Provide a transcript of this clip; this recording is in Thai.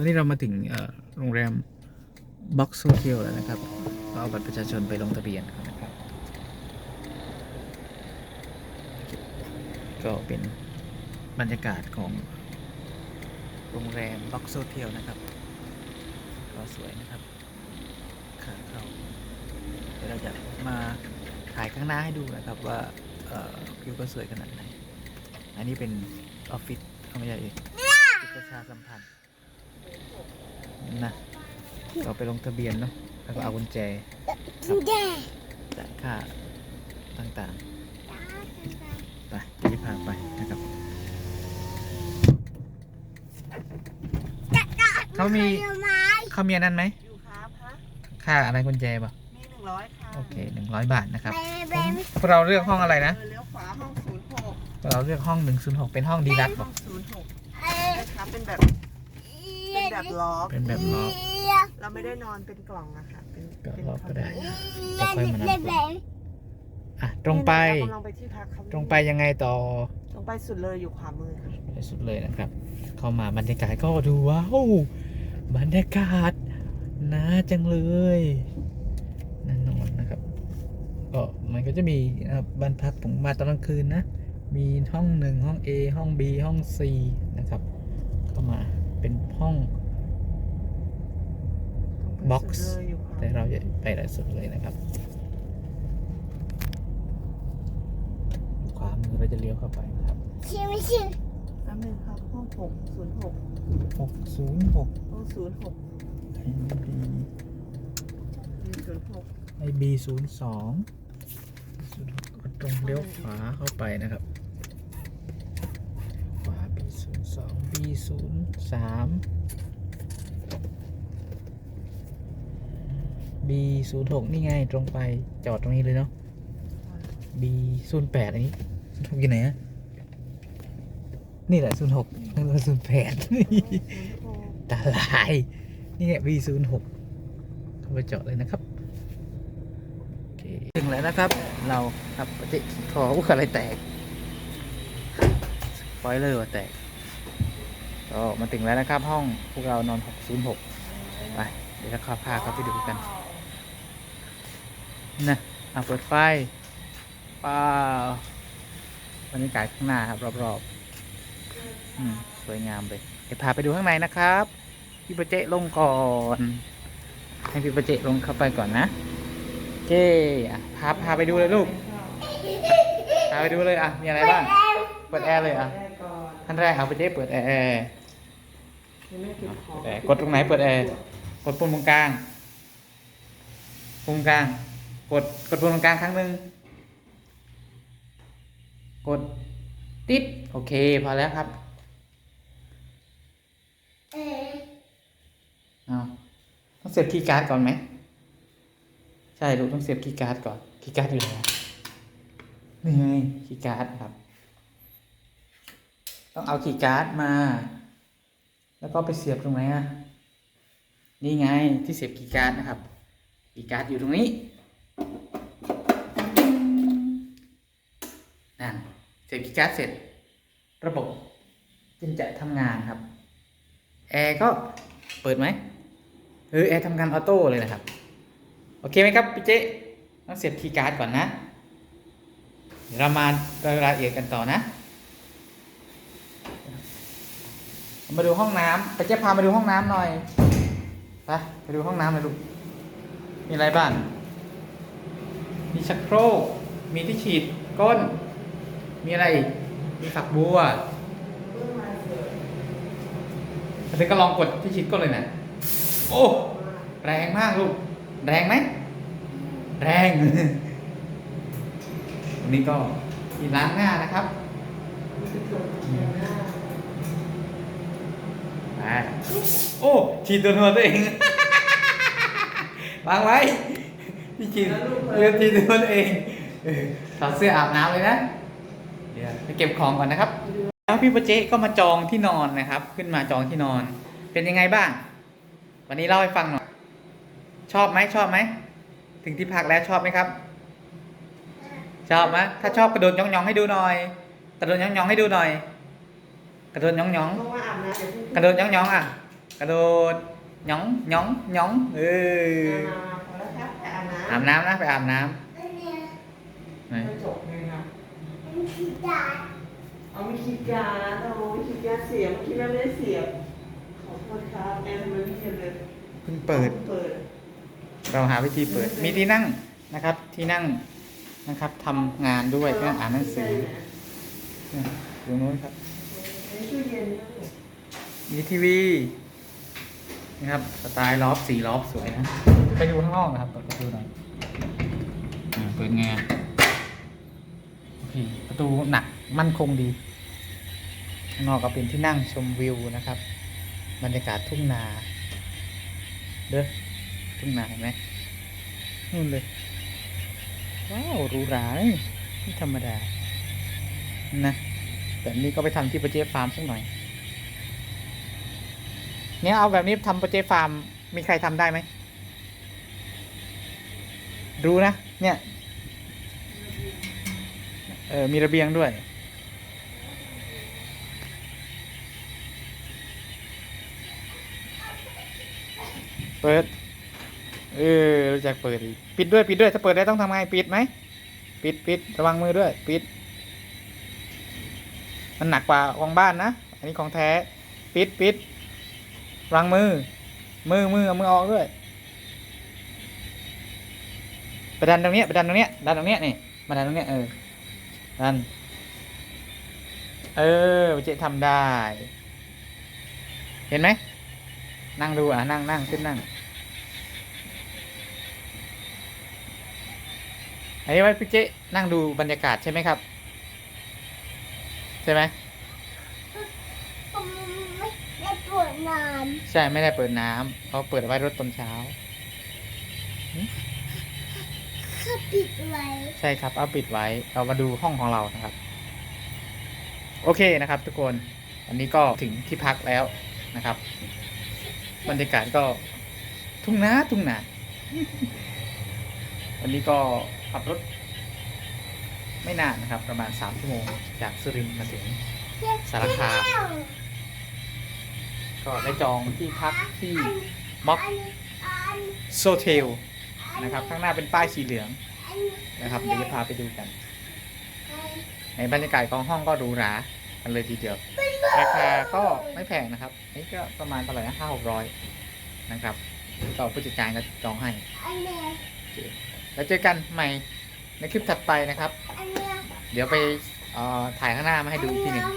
อนนี้เรามาถึงโรงแรมบ็อกซ์โฮเทลแล้วนะครับก็เอาบัตรประชาชนไปลงทะเบียนนะครับ ก็เป็นบรรยากาศของโรงแรมบ็อกซ์โฮเทลนะครับ ก็สวยนะครับขาเข้าเดี๋ยวเราจะมาถ่ายข้างหน้าให้ดูนะครับว่าอ่อวิวก็สวยขนาดไหน อันนี้เป็นออฟฟิศเอาไม่ใช่เองประชาสัมพันธ์ เราไปลงทะเบียนเนาะแล้วก็เอากุญแจจ่ายค่าต่างๆไปที่พาไปนะครับเขามีเขามีอันนั้นไหมอยู่ครับฮะค่าอะไรกุญแจป่ะมีหนึ่งร้อยค่ะโอเคหนึ่งร้อยบาทนะครับเบนพวกเราเลือกห้องอะไรนะเออเลี้ยวขวาห้องศูนย์หกพวกเราเลือกห้องหนึ่งศูนย์หกเป็นห้องดีลักซ์ห้ป่ะองศูนย์หกเอ้ยนะคะเป็นแบบเป็นแบบล็อกเป็นแบบล็อก เราไม่ได้นอนเป็นกล่องอะค่ะเป็นก็เป็นล็อกก็ได้เล่นเล่นแบบอะตรงไป เรากำลังไปที่พักเขาตรงไปยังไงต่อตรงไปสุดเลยอยู่ขวามือค่ะไปสุดเลยนะครับ เข้ามาบรรยากาศก็ดูว้าวบรรยากาศน่าจังเลยน่านอนนะครับ ก็มันก็จะมีนะครับบ้านพักผมมาตอนกลางคืนนะ มีห้องหนึ่งห้อง A ห้อง B ห้อง C นะครับเข้ามาเป็นห้อง ตรงไป Box สุดเลยอยู่ขวาแต่เราจะไปได้สุดเลยนะครับขวามือเราจะเลี้ยวเข้าไปนะครับชิมชิมแป๊บนึงครับห้องหกศูนย์หก606ห้องศูนย์หก IB มีศูนย์หก IB 02ก็ตรงเลี้ยวขวาเข้าไปนะครับ ขวา B 02 B 03 B 06นี่ไงตรงไปจอดตรงนี้เลยเนาะ B 08อันนี้06อยู่ไหนอะนี่แหละ06นั่นก็08ศูนย์หกตาลาย นี่ไง V06 เข้าไปจาะเลยนะครับถึงแล้วนะครับ เราครับปฏิขออุ้อะไรแตกปอยเลยว่าแตกก็มาถึงแล้วนะครับ ห้องพวกเรานอน 606 ไป เดี๋ยวเราเข้าพาเขาไปดูกัน นะเอาเปิดไฟป้าบรรยากาศข้างหน้าครับรอบๆอืมสวยงามเลยเดี๋ยวพาไปดูข้างในนะครับ พี่ประเจลงก่อน ให้พี่ประเจลงเข้าไปก่อนนะโอเคอะพาพาไปดูเลยลูกพาไปดูเลยอะมีอะไรบ้างเปิดแอร์เลยอะขั้นแรกเอาประเจเปิดแอร์ยังไม่ปิดขอเปิดแอร์กดตรงไหนเปิดแอร์กดปุ่มตรงกลางปุ่มกลาง กดกดปุ่มตรงกลางครั้งหนึ่งกดติดโอเค พอแล้วครับเออเอาต้องเสียบคีย์การ์ดก่อนไหม ใช่ลูกต้องเสียบคีย์การ์ดก่อนคีย์การ์ดอยู่ไหนนี่ไงคีย์การ์ดครับ ต้องเอาคีย์การ์ดมา แล้วก็ไปเสียบตรงไหนอะนี่ไงที่เสียบคีย์การ์ดนะครับคีย์การ์ดอยู่ตรงนี้นั่น เสีการ์ดเสร็จ ระบบจึงจะทำงานครับ แอร์ก็เปิดไหมเออแอร์ทำงานออโต้เลยนะครับ โอเคไหมครับพี่เจ๊ต้องเสียบคีย์การ์ดก่อนนะเดี๋ยวเรามารายละเอียดกันต่อนะ มาดูห้องน้ำไปเจ๊พามาดูห้องน้ำหน่อยไปไปดูห้องน้ำเลยลูกมีอะไรบ้าง มีชักโครก มีที่ฉีดก้น มีอะไรอีกมีฝักบัวเธอก็ลองกดที่ชิดก้นเลยนะโอ้แรงมากลูก แรงไหม แรง วันนี้ก็มีล้างหน้านะครับไปโอ้ฉีดตัวหัวตัวเองวางไว้พี่ฉีดเออฉีดตัวตัวเองเออถอดเสื้ออาบน้ำเลยนะเดี๋ยว ไปเก็บของก่อนนะครับแล้วพี่ประเจก็มาจองที่นอนนะครับ ขึ้นมาจองที่นอน เป็นยังไงบ้าง วันนี้เล่าให้ฟังหน่อยชอบไหมชอบไหมถึงที่พักแล้วชอบไหมครับ ชอบไหมถ้าชอบกระโดดยองๆให้ดูหน่อย กระโดดยองๆให้ดูหน่อย กระโดดยองเพราะว่าอาบน้ำเดี๋ยวเพิ่งๆกระโดดยองๆอะ กระโดดหยองหยองหยองเออมาพอแล้วครับไปอาบน้ำอาบน้ำนะไปอาบน้อันเนี้ยำ ไหนกระจกเลยนะมันคือดาดเอาไม่คิดยานะโอ้ยคิดยาเสียบคิดว่าไม่ได้เสียบ ขอโทษครับแอนทำไมไม่เห็นเลยเพิ่งเปิด เปิด เราหาวิธีเปิด มีที่นั่งนะครับ ที่นั่งนะครับทำงานด้วยเพื่ออ่านหนังสือเนี่ยตรงนู้นครับ ในตู้เย็นนะลูกมีทีวีนะครับสไตล์ลอฟสีลอฟสวยนะ ไปดูข้างนอกนะครับเปิดประตูหน่อยอ่าเปิดไงอะโอเค ประตูหนักมั่นคงดีข้างนอกก็เป็นที่นั่งชมวิวนะครับ บรรยากาศทุ่งนา เด้อทุ่งนาเห็นไหมนู่นเลย ว้าวหรูหรายไม่ธรรมดา นะแบบนี้ก็ไปทำที่ประเจฟาร์มสักหน่อย เนี่ยเอาแบบนี้ทำโปรเจฟาร์ม มีใครทำได้ไหมดูนะ เนี่ย เออมีระเบียงด้วย เปิด เออรู้จักเปิดอีกปิดด้วยปิดด้วยถ้าเปิดได้ต้องทำไงปิดไหมปิดปิดระวังมือด้วย ปิด มันหนักกว่าของบ้านนะ อันนี้ของแท้ ปิดปิดวางมือ มือมือเอามือออกด้วยไปดันตรงเนี้ยไปดันตรงเนี้ยดันตรงเนี้ยนี่มาดันตรงเนี้ยเออ ดันเออเจ๊ทำได้ เห็นไหม นั่งดูอะ นั่งนั่งขึ้นนั่ง อันนี้ไว้พี่เจ๊นั่งดูบรรยากาศใช่ไหมครับ ใช่ไหมผมไม่ได้ปวดนานใช่ไม่ได้เปิดน้ำเขาเปิดไว้รถตอนเช้าเขา ปิดไว้ ใช่ครับเอาปิดไว้ เรามาดูห้องของเรานะครับ โอเคนะครับทุกคนวันนี้ก็ถึงที่พักแล้วนะครับ บรรยากาศก็ทุ่งนาทุ่งนาวันนี้ก็ขับรถ ไม่นานนะครับ ประมาณสามชั่วโมงจากสุรินทร์มาถึงสารคามก็ได้จองที่พักที่ม็อกอันอันโซเทลนะครับ ข้างหน้าเป็นป้ายสีเหลืองอั นนะครับเดี๋ยวจะพาไปดูกัน ในบรรยากาศของห้องก็หรูหรากันเลยทีเดียว ราคาก็ไม่แพงนะครับนี่ก็ประมาณเท่าไหร่นะห้าหกร้อยนะครับก็ผู้จัดการก็จองให้อันเนี้ยโอเคแล้วเจอกันใหม่ในคลิปถัดไปนะครับอันเนี้ยเดี๋ยวไปเอ่อถ่ายข้างหน้ามาให้ดูอีกทีหนึ่งอั